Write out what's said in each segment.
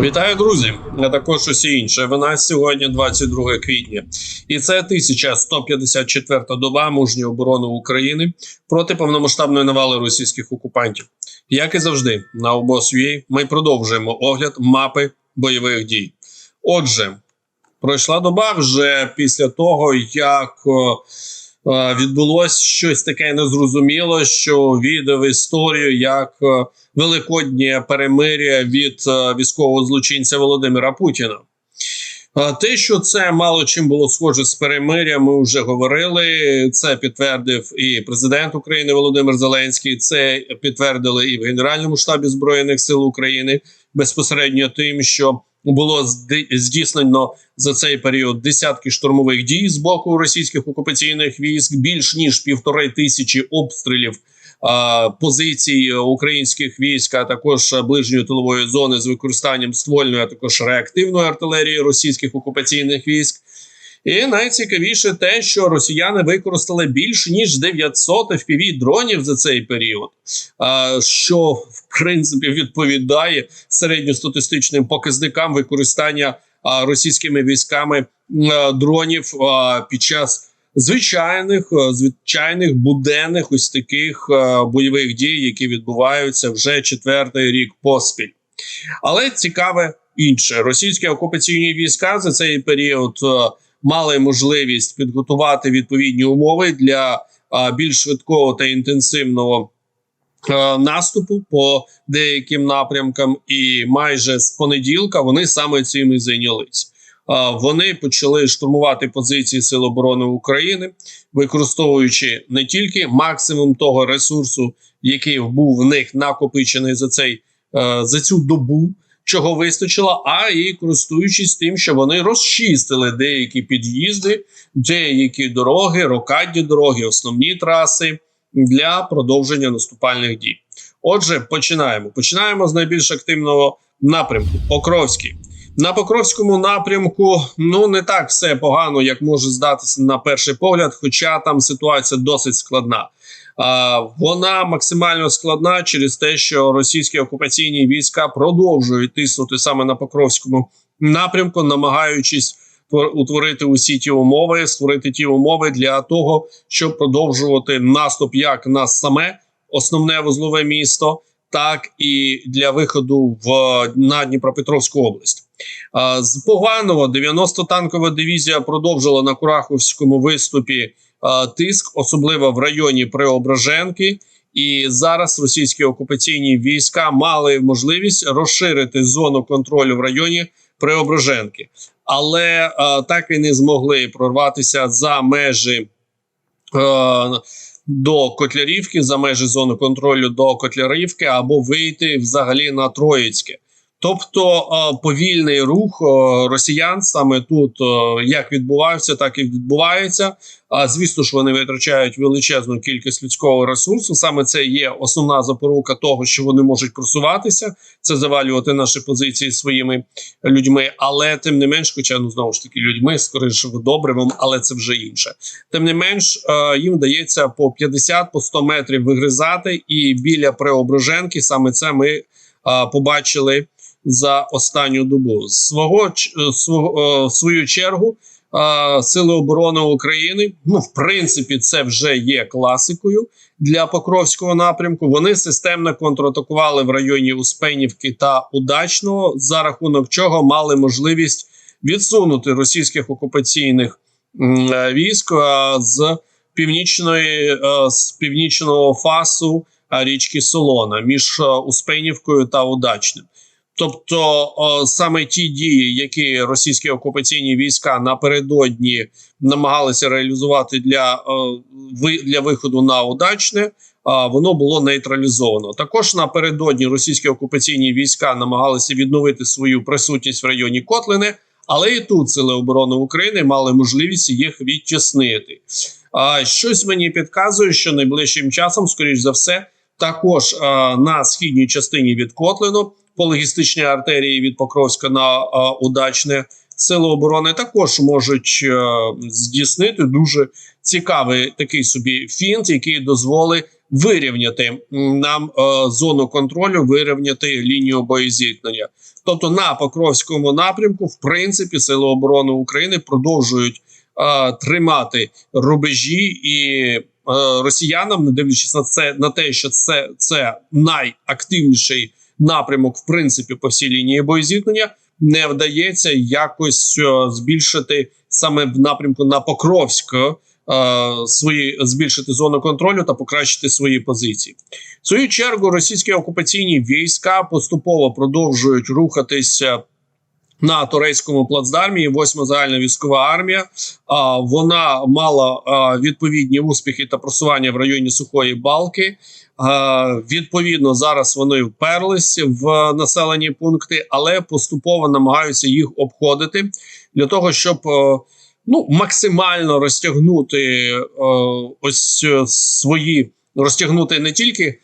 Вітаю, друзі! А також усі інше. В нас сьогодні 22 квітня, і це 1154 доба мужньої оборони України проти повномасштабної навали російських окупантів. Як і завжди, на обоз.ua ми продовжуємо огляд мапи бойових дій. Отже, пройшла доба вже після того, як відбулось щось таке незрозуміле, що відео в історію як е, великоднє перемиря від е, військового злочинця Володимира Путіна. Е, Те, що це мало чим було схоже з перемиря, ми вже говорили. Це підтвердив і президент України Володимир Зеленський. Це підтвердили і в Генеральному штабі збройних сил України безпосередньо тим, що було здійснено за цей період десятки штурмових дій з боку російських окупаційних військ, більш ніж півтори тисячі обстрілів позицій українських військ, а також ближньої тилової зони з використанням ствольної, а також реактивної артилерії російських окупаційних військ. І найцікавіше те, що росіяни використали більш ніж 900 fpv дронів за цей період, що в принципі відповідає середньостатистичним показникам використання російськими військами дронів під час звичайних звичайних буденних ось таких бойових дій, які відбуваються вже четвертий рік поспіль. Але цікаве інше: російські окупаційні війська за цей період мали можливість підготувати відповідні умови для більш швидкого та інтенсивного. Наступу по деяким напрямкам, і майже з понеділка вони саме цим і зайнялись. Вони почали штурмувати позиції Сил оборони України, використовуючи не тільки максимум того ресурсу, який був в них накопичений за цей е, за цю добу, чого вистачило, а і користуючись тим, що вони розчистили деякі під'їзди, деякі дороги, рокадні дороги, основні траси для продовження наступальних дій. Отже, починаємо. Починаємо з найбільш активного напрямку Покровський. На Покровському напрямку ну не так все погано, як може здатися на перший погляд, хоча там ситуація досить складна. Вона максимально складна через те, що російські окупаційні війська продовжують тиснути саме на Покровському напрямку, намагаючись твор- утворити усі ті умови, створити ті умови для того, щоб продовжувати наступ як на саме основне вузлове місто, так і для виходу в на Дніпропетровську область. З поганого 90 танкова дивізія продовжила на Кураховському виступі тиск, особливо в районі Преображенки. І зараз російські окупаційні війська мали можливість розширити зону контролю в районі Преображенки, але так і не змогли прорватися за межі. до Котлярівки за межі зони контролю до Котлярівки або вийти взагалі на Троїцьке. Тобто е, повільний рух е, росіян саме тут е, як відбувався, так і відбувається. А звісно ж, вони витрачають величезну кількість людського ресурсу. Саме це є основна запорука того, що вони можуть просуватися, це завалювати наші позиції своїми людьми. Але тим не менш, хоча ну знову ж таки людьми, скоріше добривом, але це вже інше. Тим не менш, їм дається по 50 по 100 метрів вигризати, і біля Преображенки саме це ми побачили за останню добу. Свого е, свого е, в свою чергу. е, Сили оборони України, ну в принципі, це вже є класикою для Покровського напрямку. Вони системно контратакували в районі Успенівки та Удачного, за рахунок чого мали можливість відсунути російських окупаційних військ з північної з північного фасу річки Солона між Успенівкою та Удачним. Тобто саме ті дії, які російські окупаційні війська напередодні намагалися реалізувати для, для виходу на удачне, воно було нейтралізовано. Також напередодні російські окупаційні війська намагалися відновити свою присутність в районі Котлини, але і тут сили оборони України мали можливість їх відтіснити. Щось мені підказує, що найближчим часом, скоріш за все, також на східній частині від Котлину по логістичній артерії від Покровська на а, удачне сили оборони також можуть е, здійснити дуже цікавий такий собі фінт, який дозволить вирівняти нам е, зону контролю, вирівняти лінію боєзіткнення. Тобто на Покровському напрямку, в принципі, Сили оборони України продовжують е, тримати рубежі і е, росіянам, не дивлячись на це на те, що це, це найактивніший напрямок, в принципі, по всій лінії боєзіткнення, не вдається якось е, збільшити саме в напрямку на Покровськ е, свої збільшити зону контролю та покращити свої позиції. В свою чергу російські окупаційні війська поступово продовжують рухатися на турецькому плацдармі. Восьма загальна військова армія. А вона мала відповідні успіхи та просування в районі Сухої Балки. Відповідно, зараз вони вперлись в населені пункти, але поступово намагаються їх обходити для того, щоб ну максимально розтягнути ось е, свої розтягнути не тільки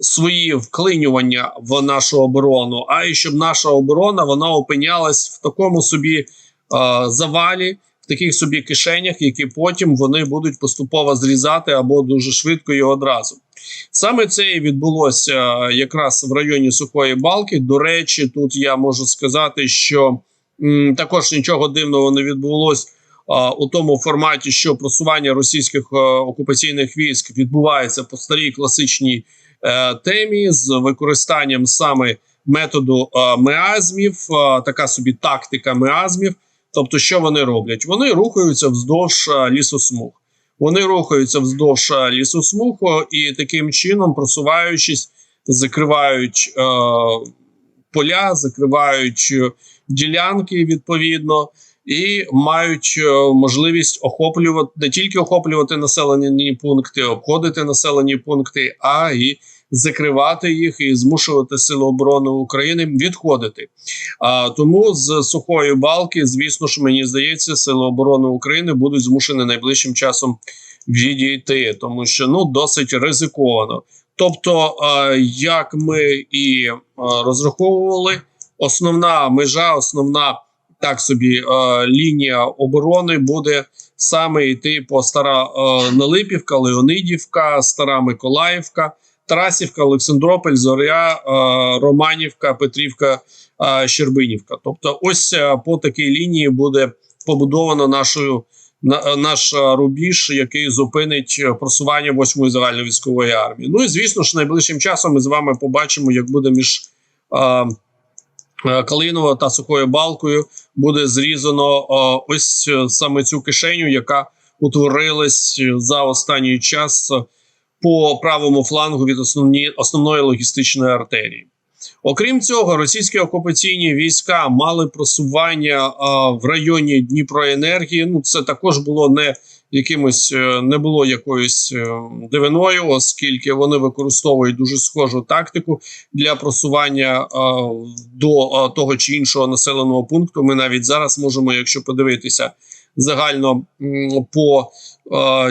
свої вклинювання в нашу оборону, а й щоб наша оборона вона опинялась в такому собі е, завалі, в таких собі кишенях, які потім вони будуть поступово зрізати або дуже швидко і одразу. Саме це і відбулося якраз в районі Сухої Балки. До речі, тут я можу сказати, що м, також нічого дивного не відбулось у тому форматі, що просування російських е, окупаційних військ відбувається по старій класичній е, темі з використанням саме методу е, меазмів, е, така собі тактика меазмів. Тобто, що вони роблять? Вони рухаються вздовж е, лісосмуг. Вони рухаються вздовж е, лісосмуг і таким чином, просуваючись, закривають е, поля, закривають е, ділянки відповідно. І мають е, можливість охоплювати не тільки охоплювати населені пункти, обходити населені пункти, а і закривати їх і змушувати сили оборони України відходити. А тому з сухої балки, звісно ж, мені здається, сили оборони України будуть змушені найближчим часом відійти, тому що ну досить ризиковано. Тобто, як ми і розраховували, основна межа, основна так собі е, лінія оборони буде саме йти по стара е, Нелипівка, Леонидівка, Стара Миколаївка, Тарасівка, Олександрополь, Зоря, е, Романівка, Петрівка, Щербинівка. Тобто, ось по такій лінії буде побудовано нашою на, наш рубіж, який зупинить просування 8-ї загальновійськової армії. Ну і звісно ж, найближчим часом ми з вами побачимо, як буде між. Е, Е, Калиново та сухою балкою буде зрізано е, ось е, саме цю кишеню, яка утворилась за останній час по правому флангу від основні, основної логістичної артерії. Окрім цього, російські окупаційні війська мали просування е, в районі Дніпроенергії. Ну, це також було не якимось е, не було якоюсь е, дивиною, оскільки вони використовують дуже схожу тактику для просування е, до того чи іншого населеного пункту. Ми навіть зараз можемо, якщо подивитися загально по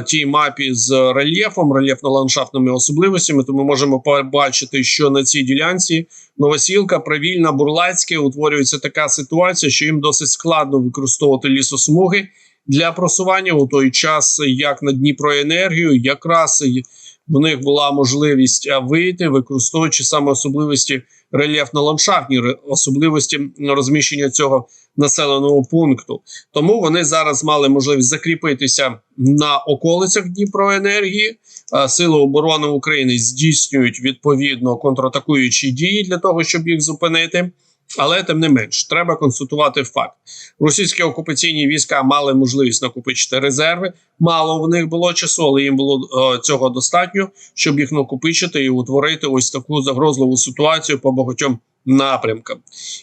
тій мапі з рельєфом, рельєфно-ландшафтними особливостями, то ми можемо побачити, що на цій ділянці Новосілка, Правільна, Бурлацьке утворюється така ситуація, що їм досить складно використовувати лісосмуги для просування у той час, як на Дніпроенергію, якраз в них була можливість вийти, використовуючи саме особливості рельєфно-ландшафтні ре- особливості розміщення цього населеного пункту. Тому вони зараз мали можливість закріпитися на околицях Дніпроенергії. Сили оборони України здійснюють відповідно контратакуючі дії для того, щоб їх зупинити. Але тим не менш, треба констатувати факт: російські окупаційні війська мали можливість накопичити резерви. Мало в них було часу, але їм було е, цього достатньо, щоб їх накопичити і утворити ось таку загрозливу ситуацію по багатьом напрямкам.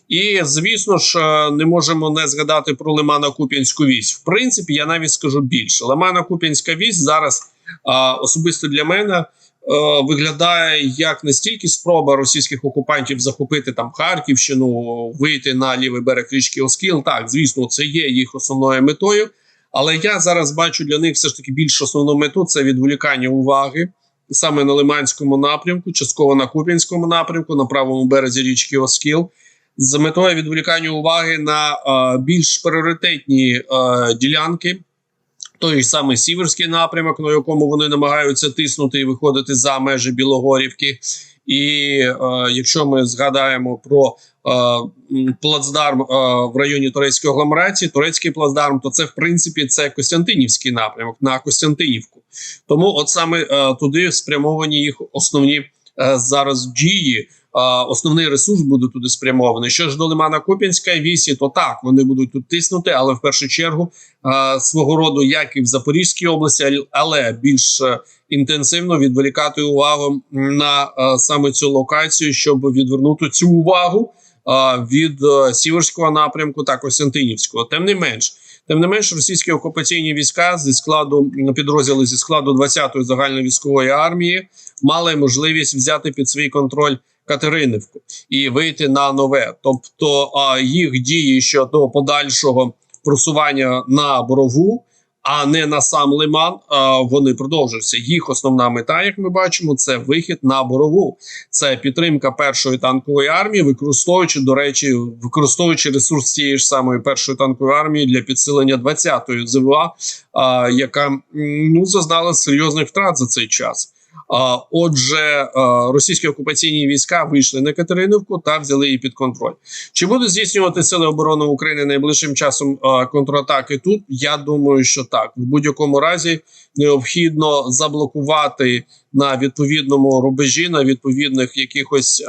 І звісно ж, е, не можемо не згадати про Лимано-Куп'янську вісь. В принципі, я навіть скажу більше: Лимано-Куп'янська вісь зараз е, особисто для мене. Е, Виглядає як не стільки спроба російських окупантів захопити там Харківщину, вийти на лівий берег річки Оскіл. Так, звісно, це є їх основною метою. Але я зараз бачу для них все ж таки більш основну мету це відволікання уваги саме на Лиманському напрямку, частково на Куп'янському напрямку, на правому березі річки Оскіл, з метою відволікання уваги на е, більш пріоритетні е, ділянки той самий Сіверський напрямок, на якому вони намагаються тиснути і виходити за межі Білогорівки. І е, якщо ми згадаємо про е, плацдарм е, в районі турецької агломерації, турецький плацдарм, то це в принципі це Костянтинівський напрямок на Костянтинівку. Тому от саме е, туди спрямовані їх основні е, зараз дії. Основний ресурс буде туди спрямований. Що ж до Лимана Куп'янська вісі, то так вони будуть тут тиснути, але в першу чергу свого роду, як і в Запорізькій області, але більш е, інтенсивно відволікати увагу на е, саме цю локацію, щоб відвернути цю увагу від е, Сіверського напрямку та Костянтинівського. Тим не менш, тим не менш, російські окупаційні війська зі складу підрозділи зі складу 20-ї загальновійськової армії мали можливість взяти під свій контроль. Катеринівку і вийти на нове, тобто їх дії щодо подальшого просування на борову, а не на сам лиман. Вони продовжуються. Їх основна мета, як ми бачимо, це вихід на борову. Це підтримка першої танкової армії, використовуючи до речі, використовуючи ресурс цієї ж самої першої танкової армії для підсилення 20-ї ЗВА, яка ну зазнала серйозних втрат за цей час. Отже, російські окупаційні війська вийшли на Катеринівку та взяли її під контроль. Чи будуть здійснювати сили оборони України найближчим часом контратаки тут? Я думаю, що так. В будь-якому разі необхідно заблокувати на відповідному рубежі, на відповідних якихось.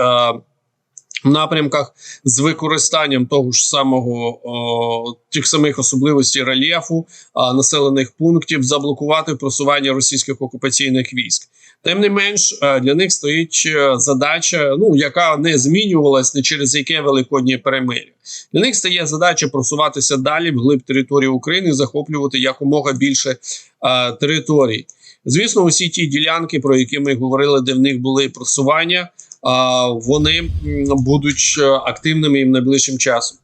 Напрямках з використанням того ж самого о, тих самих особливостей рельєфу а, населених пунктів заблокувати просування російських окупаційних військ. Тим не менш, е, для них стоїть е, задача, ну яка не змінювалась не через яке великоднє перемир'я. Для них стає задача просуватися далі вглиб території України, захоплювати якомога більше е, територій. Звісно, усі ті ділянки, про які ми говорили, де в них були просування, вони будуть е, активними в найближчим часом.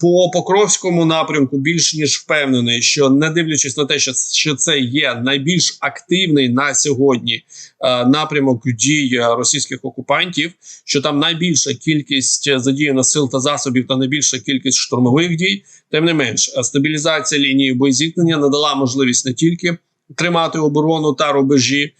По Покровському напрямку більш ніж впевнений, що не дивлячись на те, що, це є найбільш активний на сьогодні е, напрямок дій е, російських окупантів, що там найбільша кількість задіяно сил та засобів та найбільша кількість штурмових дій. Тим не менш, стабілізація лінії боєзіткнення надала можливість не тільки тримати оборону та рубежі,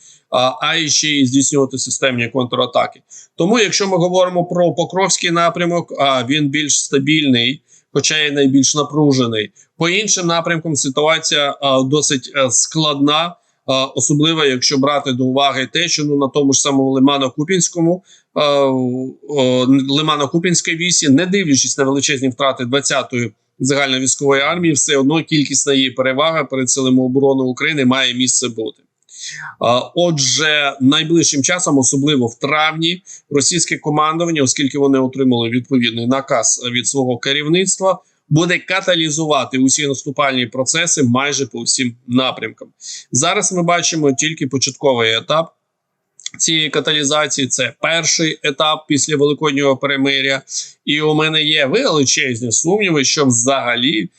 а, й ще й здійснювати системні контратаки. Тому, якщо ми говоримо про Покровський напрямок, він більш стабільний, хоча й найбільш напружений. По іншим напрямкам ситуація досить е, складна, особливо якщо брати до уваги те, що ну на тому ж самому Лимано-Купінському Лимано-Купінській вісі, не дивлячись на величезні втрати 20-ї загальновійськової армії, все одно кількісна її перевага перед силами оборони України має місце бути. Отже, найближчим часом, особливо в травні, російське командування, оскільки вони отримали відповідний наказ від свого керівництва, буде каталізувати усі наступальні процеси майже по всім напрямкам. Зараз ми бачимо тільки початковий етап. Цієї каталізації це перший етап після великоднього перемиря, і у мене є величезні сумніви, що взагалі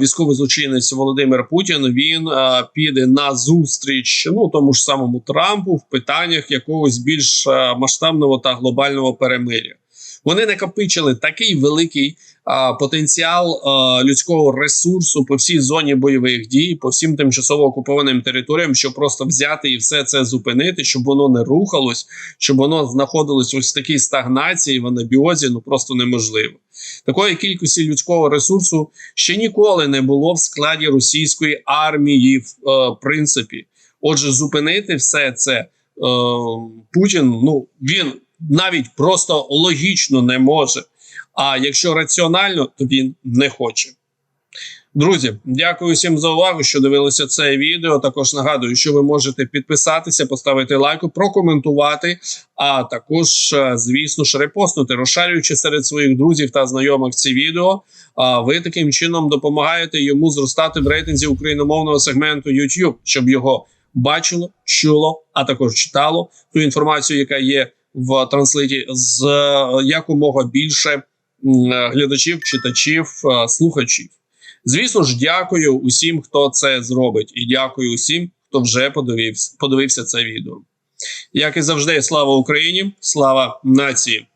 військовий злочинець Володимир Путін він е, піде на зустріч ну тому ж самому Трампу в питаннях якогось більш е, масштабного та глобального перемиря. Вони накопичили такий великий потенціал людського ресурсу по всій зоні бойових дій, по всім тимчасово окупованим територіям, щоб просто взяти і все це зупинити, щоб воно не рухалось, щоб воно знаходилось ось в такій стагнації, в анабіозі, ну просто неможливо. Такої кількості людського ресурсу ще ніколи не було в складі російської армії, в е, принципі. Отже, зупинити все це е, Путін. Ну він навіть просто логічно не може. А якщо раціонально, то він не хоче. Друзі, дякую всім за увагу, що дивилися це відео. Також нагадую, що ви можете підписатися, поставити лайк, прокоментувати, а також, е, звісно ж, репостнути, розшарюючи серед своїх друзів та знайомих ці відео. А ви таким чином допомагаєте йому зростати в рейтинзі україномовного сегменту YouTube, щоб його бачило, чуло, а також читало ту інформацію, яка є в транслиті з е, якомога більше глядачів, читачів, е, слухачів. Звісно ж, дякую усім, хто це зробить, і дякую усім, хто вже подивився, подивився це відео. Як і завжди, слава Україні, слава нації.